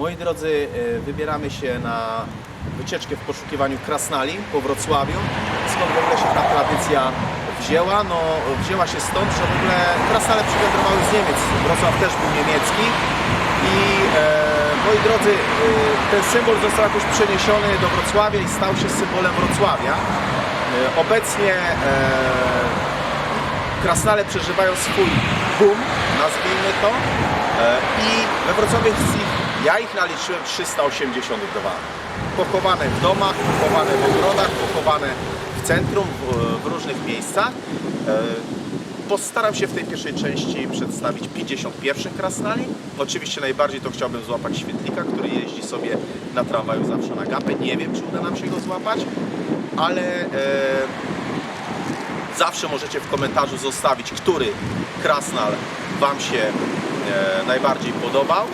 Moi drodzy, e, wybieramy się na wycieczkę w poszukiwaniu krasnali po Wrocławiu. Skąd w ogóle się ta tradycja wzięła? No, wzięła się stąd, że w ogóle krasnale przywędrowały z Niemiec. Wrocław też był niemiecki. I e, moi drodzy, e, ten symbol został jakoś przeniesiony do Wrocławia i stał się symbolem Wrocławia. E, obecnie e, Krasnale przeżywają swój boom, nazwijmy to. I we Wrocławiu jest ich, ja ich naliczyłem 382. Pochowane w domach, pochowane w ogrodach, pochowane w centrum, w, różnych miejscach. E, Postaram się w tej pierwszej części przedstawić 51 krasnali. Oczywiście najbardziej to chciałbym złapać świetlika, który jeździ sobie na tramwaju zawsze na gapę. Nie wiem, czy uda nam się go złapać, ale e, Zawsze możecie w komentarzu zostawić, który krasnal Wam się e, najbardziej podobał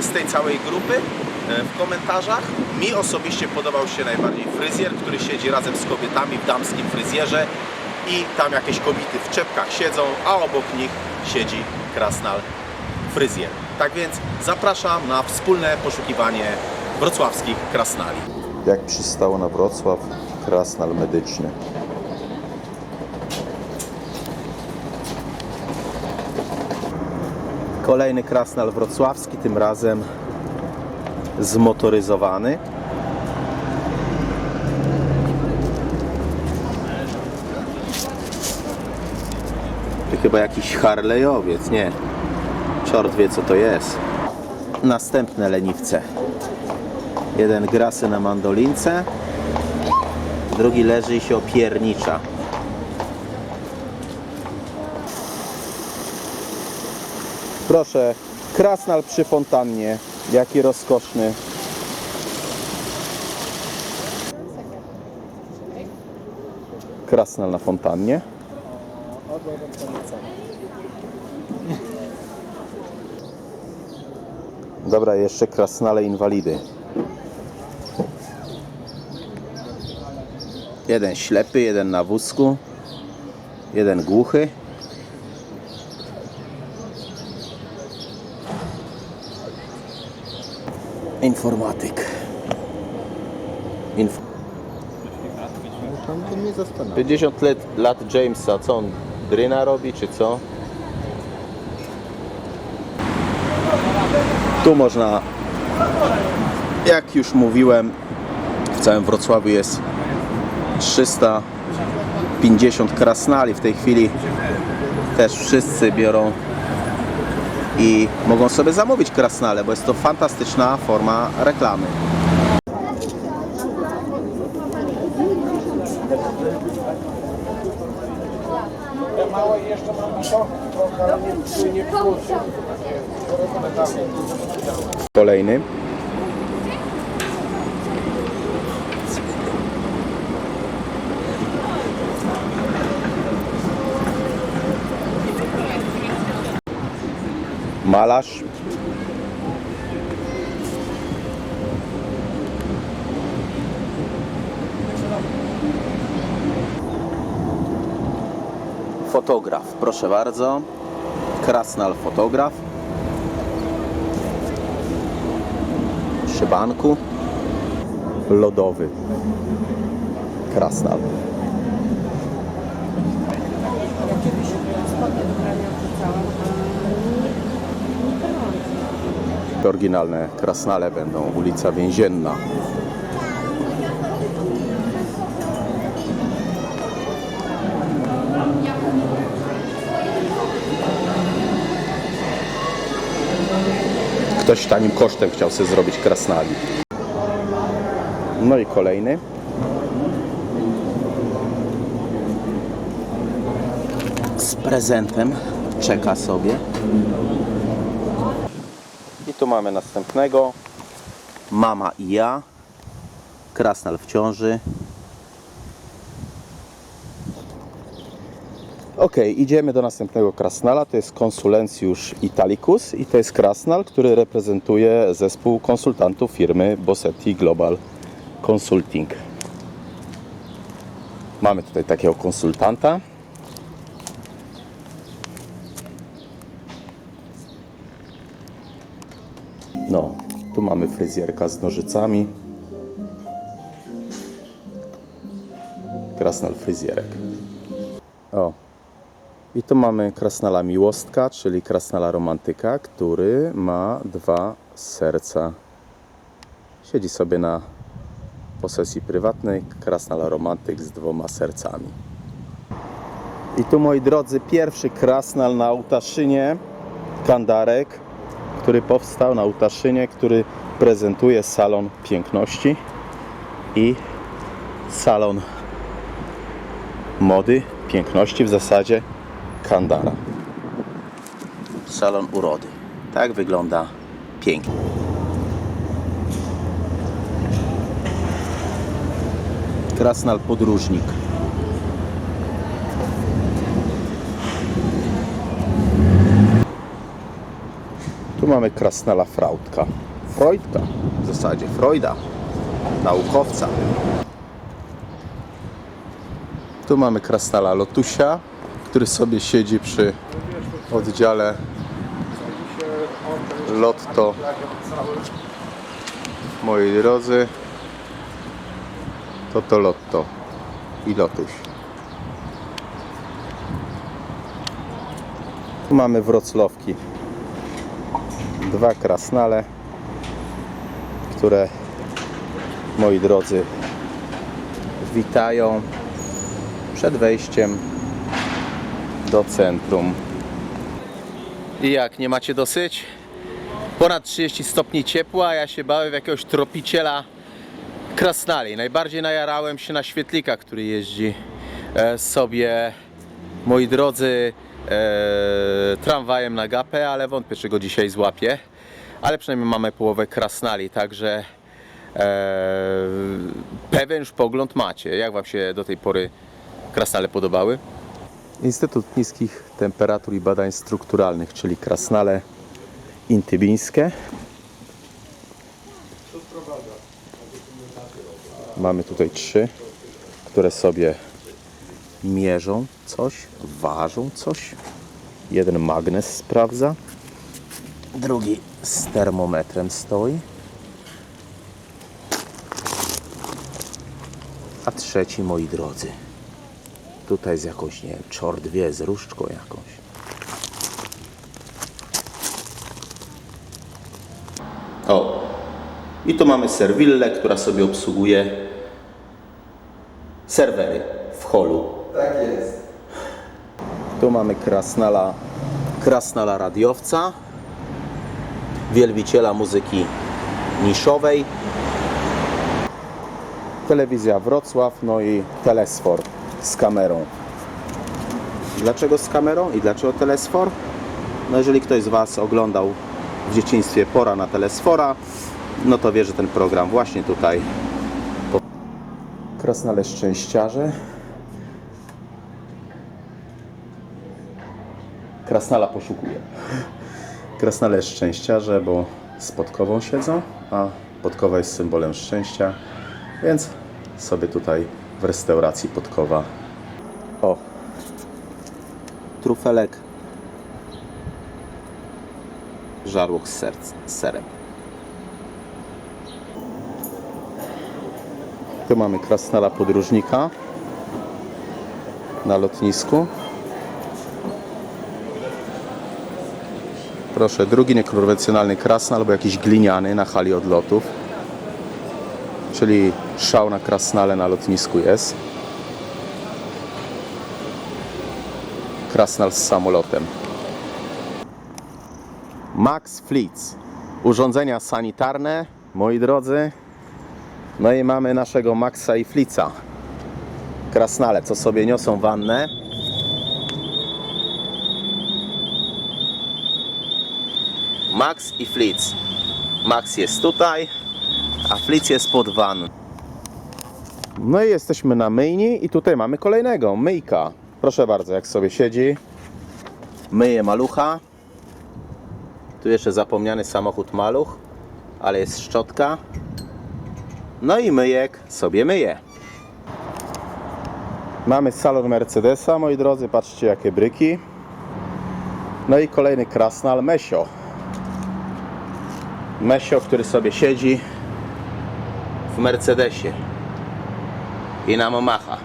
z tej całej grupy e, w komentarzach. Mi osobiście podobał się najbardziej fryzjer, który siedzi razem z kobietami w damskim fryzjerze i tam jakieś kobiety w czepkach siedzą, a obok nich siedzi krasnal fryzjer. Tak więc zapraszam na wspólne poszukiwanie wrocławskich krasnali. Jak przystało na Wrocław, krasnal medyczny. Kolejny krasnal wrocławski, tym razem zmotoryzowany. To chyba jakiś Harleyowiec, nie. Czort wie co to jest. Następne leniwce. Jeden grasy na mandolince, drugi leży i się opiernicza. Proszę, krasnal przy fontannie. Jaki rozkoszny. Krasnal na fontannie. Dobra, jeszcze krasnale inwalidy. Jeden ślepy, jeden na wózku, jeden głuchy. Informatyk. Inf- Tam to mnie zastanawia. 50 lat, lat Jamesa, co on dryna robi, czy co? Tu można, jak już mówiłem, w całym Wrocławiu jest 350 krasnali. W tej chwili też wszyscy biorą i mogą sobie zamówić krasnale, bo jest to fantastyczna forma reklamy. Kolejny. Malarz. Fotograf, proszę bardzo. Krasnal fotograf. Szybanku. Lodowy. Krasnal. Te Oryginalne krasnale będą ulica Więzienna. Ktoś tanim kosztem chciał sobie zrobić krasnali. No i kolejny. Z prezentem czeka sobie. I tu mamy następnego. Mama i ja. Krasnal w ciąży. Ok, idziemy do następnego krasnala. To jest Consulencius Italicus i to jest krasnal, który reprezentuje zespół konsultantów firmy Bossetti Global Consulting. Mamy tutaj takiego konsultanta. No, tu mamy fryzjerka z nożycami. Krasnal fryzjerek. O. I tu mamy krasnala miłostka, czyli krasnala romantyka, który ma dwa serca. Siedzi sobie na posesji prywatnej krasnala romantyk z dwoma sercami. I tu moi drodzy, pierwszy krasnal na Utaszynie, kandarek, który powstał na Utaszynie, który prezentuje salon piękności i salon mody, piękności w zasadzie Kandara. Salon urody. Tak wygląda pięknie. Krasnal podróżnik. Tu mamy Krasnala Frautka. Freudka, w zasadzie Freuda, naukowca. Tu mamy Krasnala Lotusia, który sobie siedzi przy oddziale Lotto. Moi drodzy, to to Lotto i Lotuś. Tu mamy Wrocławki. Dwa krasnale, które moi drodzy witają przed wejściem do centrum. I jak, nie macie dosyć? Ponad 30 stopni ciepła, a ja się bałem jakiegoś tropiciela krasnali. Najbardziej najarałem się na świetlika, który jeździ e, sobie, moi drodzy, e, tramwajem na gapę, ale wątpię, czy go dzisiaj złapię. Ale przynajmniej mamy połowę krasnali, także e, pewien już pogląd macie. Jak Wam się do tej pory krasnale podobały? Instytut Niskich Temperatur i Badań Strukturalnych, czyli krasnale intybińskie. Mamy tutaj trzy, które sobie mierzą coś, ważą coś. Jeden magnes sprawdza, drugi z termometrem stoi, a trzeci, moi drodzy, tutaj z jakąś, nie wiem, czort wie, z różdżką jakąś. O, i tu mamy serwillę, która sobie obsługuje serwery w holu. Tu mamy krasnala, krasnala radiowca, wielbiciela muzyki niszowej, telewizja Wrocław, no i telesfor z kamerą. Dlaczego z kamerą i dlaczego telesfor? No jeżeli ktoś z Was oglądał w dzieciństwie Pora na telesfora, no to wie, że ten program właśnie tutaj Krasnale Szczęściarze Krasnala poszukuje. Krasnale szczęściarze, bo z podkową siedzą, a podkowa jest symbolem szczęścia, więc sobie tutaj w restauracji podkowa. O! Trufelek. Żarłok z, serc, z serem. Tu mamy krasnala podróżnika na lotnisku. Proszę, drugi niekonwencjonalny krasnal albo jakiś gliniany na hali odlotów. Czyli szał na krasnale na lotnisku jest. Krasnal z samolotem. Max Flitz. Urządzenia sanitarne, moi drodzy. No i mamy naszego Maxa i Flitza. Krasnale, co sobie niosą wannę. Max i Flitz. Max jest tutaj, a Flitz jest pod van. No i jesteśmy na myjni i tutaj mamy kolejnego, myjka. Proszę bardzo, jak sobie siedzi. Myje malucha. Tu jeszcze zapomniany samochód maluch, ale jest szczotka. No i myjek sobie myje. Mamy salon Mercedesa, moi drodzy, patrzcie jakie bryki. No i kolejny krasnal Mesio. Mesio, który sobie siedzi w Mercedesie i nam macha.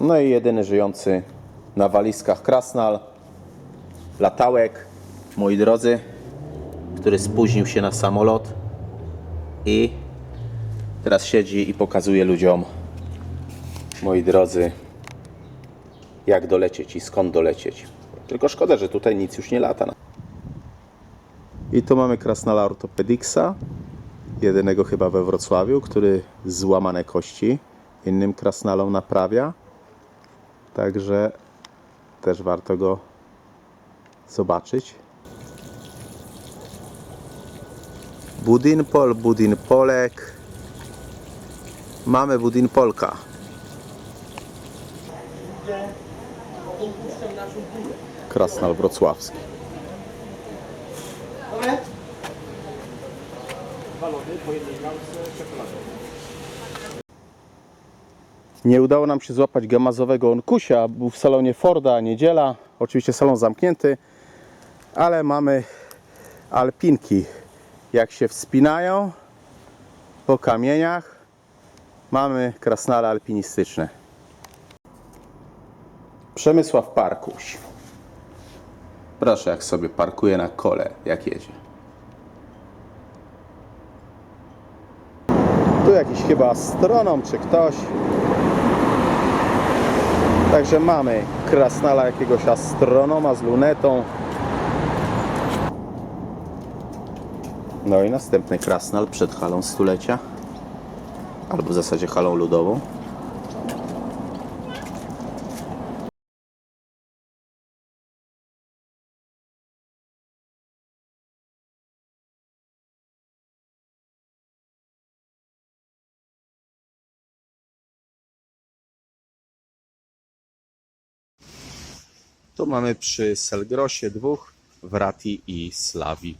No i jedyny żyjący na walizkach krasnal, latałek, moi drodzy, który spóźnił się na samolot i teraz siedzi i pokazuje ludziom, moi drodzy, jak dolecieć i skąd dolecieć. Tylko szkoda, że tutaj nic już nie lata. I tu mamy krasnala ortopediksa, jedynego chyba we Wrocławiu, który złamane kości innym krasnalom naprawia. Także też warto go zobaczyć. Budinpol, Budinpolek. Mamy Budinpolka. Krasnal Wrocławski. Nie udało nam się złapać gamazowego onkusia. Był w salonie Forda, niedziela. Oczywiście salon zamknięty, ale mamy alpinki. Jak się wspinają po kamieniach, mamy krasnale alpinistyczne. Przemysław Parkuś. Proszę, jak sobie parkuje na kole, jak jedzie. Tu jakiś chyba astronom czy ktoś. Także mamy krasnala jakiegoś astronoma z lunetą. No i następny krasnal przed halą stulecia. Albo w zasadzie halą ludową. Tu mamy przy Selgrosie dwóch, Wrati i Slawi.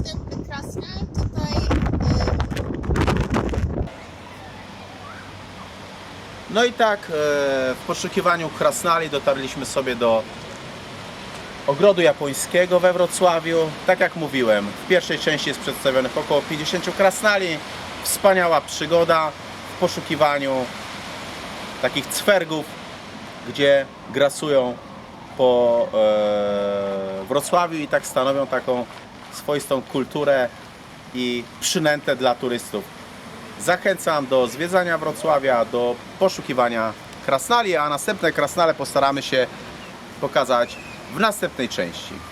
Następny krasnal. Tutaj y, No i tak, e, w poszukiwaniu krasnali dotarliśmy sobie do ogrodu japońskiego we Wrocławiu. Tak jak mówiłem, w pierwszej części jest przedstawionych około 50 krasnali. Wspaniała przygoda w poszukiwaniu takich cwergów, gdzie grasują po e, Wrocławiu i tak stanowią taką swoistą kulturę i przynętę dla turystów. Zachęcam do zwiedzania Wrocławia, do poszukiwania krasnali, a następne krasnale postaramy się pokazać w następnej części.